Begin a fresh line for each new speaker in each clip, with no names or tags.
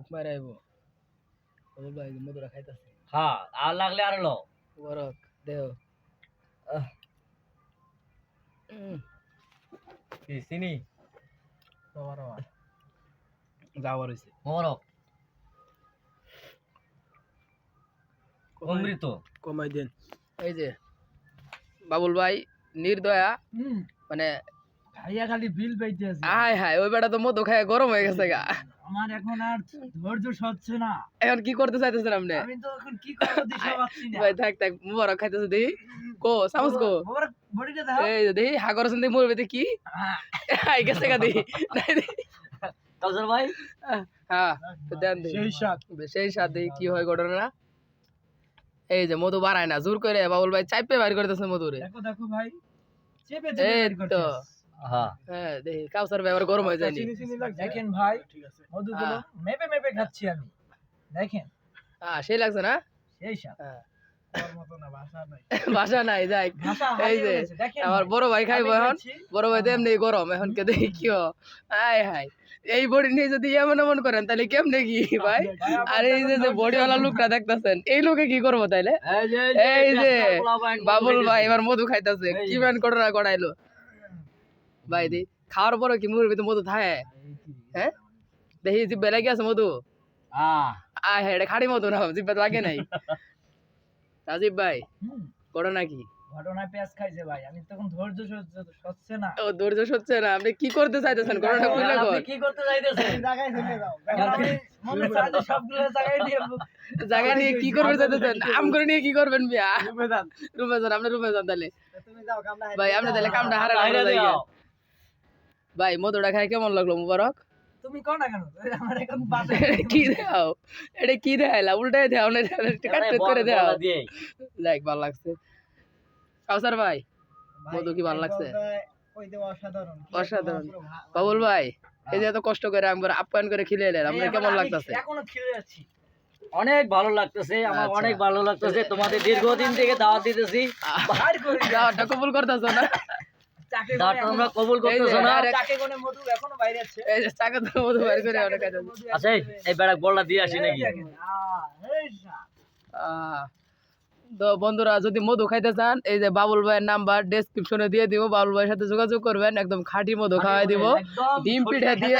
বুক মারে আইব বাবুল ভাই মধুরা খাইতাছে।
হ্যাঁ আর লাগলে আর লো
বরক দেও
কি চিনি?
যাওয়ার হইছে
মোরক অমৃত।
কমাই দেন। এই যে বাবুল ভাই নির্দয়া মানে
ভাইয়া খালি বিল পাইতে আছে।
আয় হায় ওই বেটা তো মধু খায় গরম হয়ে গেছে গা।
আমার এখন আর ধৈর্য সচ্ছে না।
এখন কি করতে চাইতেছেন আপনি?
আমি তো এখন কি করব দিশা পাচ্ছি না।
ভাই থাক থাক মুবারক খাইতেছে দেখি কো সামস কো।
বডিটা দাও
এই যে দেখি হাগর সন্ধে মরবে দেখি। কি আই গেছে গা দেখি।
কাউসার ভাই?
হ্যাঁ তো দেন দেখি
সেই সাথ
সেই সাথে কি হয় ঘটনা? এই যে মধু বাড়ায় না জোর করে বাবুল ভাই চাইপে বাইর করতেছে মধুরে।
দেখো দেখো ভাই চেপে চেপে করতেছে।
হ্যাঁ।
হ্যাঁ দেখি কাউসার ব্যাপার গরম হয়ে যায়নি।
দেখেন ভাই মধুগুলো
হ্যাঁ।
মেপে মেপে খাচ্ছি আমি। দেখেন।
হ্যাঁ সেই লাগছে না?
সেই সাথ
হ্যাঁ।
মতো না ভাষা নাই।
যাই। এই যে আমার বড় ভাই খাইবো এখন। বড় ভাই তো এমনি গরম এখন কে দেখি কি হাই হাই এই বডি নিয়ে যদি এমন এমন করেন তাহলে কেমনে কি ভাই? আর এই যে বডিওয়ালা লোকটা দেখতাছেন এই লোকে কি করব তাইলে?
এই যে
বাবুল ভাই এবার মধু খাইতাছে কি। ম্যান ঘটনা ঘটাইলো? ভাই দি খাওয়ার পরে কি মধু থাকে? হ্যাঁ? দেখি জিব্বে লাগে আছে মধু?
হ্যাঁ
এটা খাড়ি মধু না জিব্বে লাগে নাই। রাজীব ভাই
হুম,
ঘটনা কি?
ঘটনায় পেঁয়াজ খাইছে ভাই আমি তখন ধৈর্য সহ্য- না।
ও ধৈর্য সচ্ছে না আপনি কি করতে চাইতেছেন? ঘটনা খুলে
আপনি কি করতে চাইতেছেন?
জায়গায় ফেলে দাও মনে চাইলে সবগুলো জায়গায় দিয়ে
জায়গা নিয়ে কি করবে চাইতেছেন? আম করে নিয়ে কি করবেন রুমে যান। আপনি রুমে যান তাহলে।
তুমি যাও কামনা
ভাই আপনি তাহলে কামটা হারা ভাই মধুটা খাই কেমন লাগল মুবারক?
তুমি কও না কেন? আমার এখন বাজে।
কি দেও এটা কি দেখাইলা? উল্টাই দেও না কাট কাট করে দেও
বলা
ভালো লাগছে। কাউসার ভাই মধু কি ভালো লাগছে?
অসাধারণ।
অসাধারণ। বাবুল ভাই এই যে এত কষ্ট করে একবার আপ্যায়ন করে খিলে এলেন আপনার কেমন লাগতেছে?
এখনও খেলে যাচ্ছি।
অনেক ভালো লাগতেছে আমার
আচ্ছা।
অনেক ভালো লাগতেছে। তোমাদের দীর্ঘদিন থেকে দাওয়াত দিতেছি।
কবুল করতেছ না?
তোমরা কবুল করতেছো না?
direct-
চাকে করে মধু এখনও বাইরে আছে
এই যে চাকা তো মধু বের করে অনেক খাইতেছে
আচ্ছা এই- বলটা দিয়ে আসি নাকি?
তো বন্ধুরা যদি মধু খাইতে চান এই যে বাবুল ভাইয়ের নাম্বার ডেসক্রিপশনে দিয়ে দিব। বাবুল ভাইয়ের সাথে যোগাযোগ করবেন একদম খাঁটি মধু খাওয়াই দিব। ডিম পিঠা দিয়ে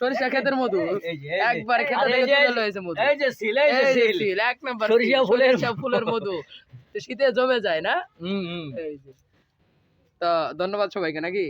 সরিষা ক্ষেতের মধু।
এই যে,
একবার খেতে থেকে তুলে লয়েছে মধু।
এই যে সিল এই যে সিল।
সিল, এক নাম্বার
সরিষা ফুলের
ফুলের মধু। শীতে জমে যায় না?
হুম হুম।
এই যে। তো ধন্যবাদ সবাইকে নাকি?